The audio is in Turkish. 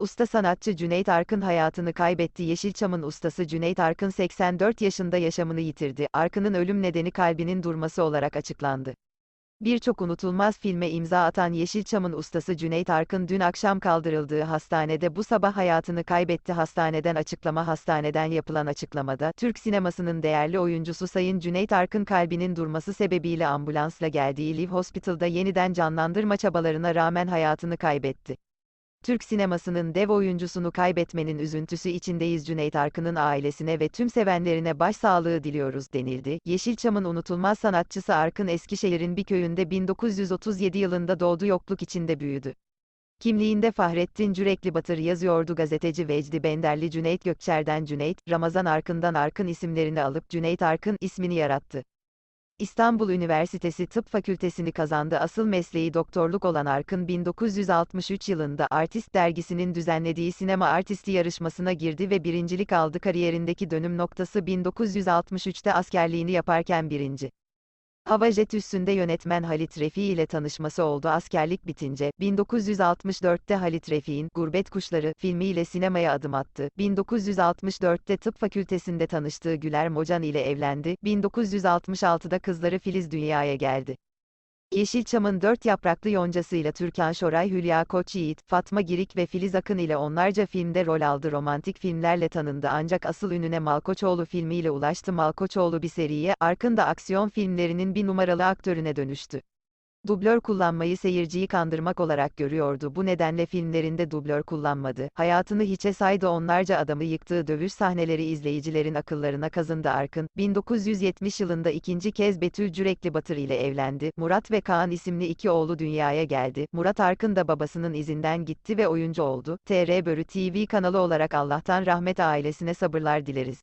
Usta sanatçı Cüneyt Arkın hayatını kaybetti. Yeşilçam'ın ustası Cüneyt Arkın 84 yaşında yaşamını yitirdi. Arkın'ın ölüm nedeni kalbinin durması olarak açıklandı. Birçok unutulmaz filme imza atan Yeşilçam'ın ustası Cüneyt Arkın dün akşam kaldırıldığı hastanede bu sabah hayatını kaybetti. Hastaneden açıklama Hastaneden yapılan açıklamada, Türk sinemasının değerli oyuncusu Sayın Cüneyt Arkın kalbinin durması sebebiyle ambulansla geldiği Live Hospital'da yeniden canlandırma çabalarına rağmen hayatını kaybetti. Türk sinemasının dev oyuncusunu kaybetmenin üzüntüsü içindeyiz Cüneyt Arkın'ın ailesine ve tüm sevenlerine başsağlığı diliyoruz denildi. Yeşilçam'ın unutulmaz sanatçısı Arkın Eskişehir'in bir köyünde 1937 yılında doğdu yokluk içinde büyüdü. Kimliğinde Fahrettin Cürekli Batır yazıyordu gazeteci Vecdi Benderli Cüneyt Gökçer'den Cüneyt, Ramazan Arkın'dan Arkın isimlerini alıp Cüneyt Arkın ismini yarattı. İstanbul Üniversitesi Tıp Fakültesini kazandı. Asıl mesleği doktorluk olan Arkın 1963 yılında Artist dergisinin düzenlediği sinema artisti yarışmasına girdi ve birincilik aldı. Kariyerindeki dönüm noktası 1963'te askerliğini yaparken birinci. Hava jet üssünde yönetmen Halit Refi ile tanışması oldu. Askerlik bitince, 1964'te Halit Refi'nin Gurbet Kuşları filmiyle sinemaya adım attı. 1964'te tıp fakültesinde tanıştığı Güler Mocan ile evlendi. 1966'da kızları Filiz dünyaya geldi. Yeşilçam'ın dört yapraklı yoncasıyla Türkan Şoray, Hülya Koçyiğit, Fatma Girik ve Filiz Akın ile onlarca filmde rol aldı. Romantik filmlerle tanındı ancak asıl ününe Malkoçoğlu filmiyle ulaştı. Malkoçoğlu bir seriye, Arkın da aksiyon filmlerinin bir numaralı aktörüne dönüştü. Dublör kullanmayı seyirciyi kandırmak olarak görüyordu. Bu nedenle filmlerinde dublör kullanmadı. Hayatını hiçe saydı onlarca adamı yıktığı dövüş sahneleri izleyicilerin akıllarına kazındı Arkın. 1970 yılında ikinci kez Betül Cürekli Batır ile evlendi. Murat ve Kaan isimli iki oğlu dünyaya geldi. Murat Arkın da babasının izinden gitti ve oyuncu oldu. TR Börü TV kanalı olarak Allah'tan rahmet ailesine sabırlar dileriz.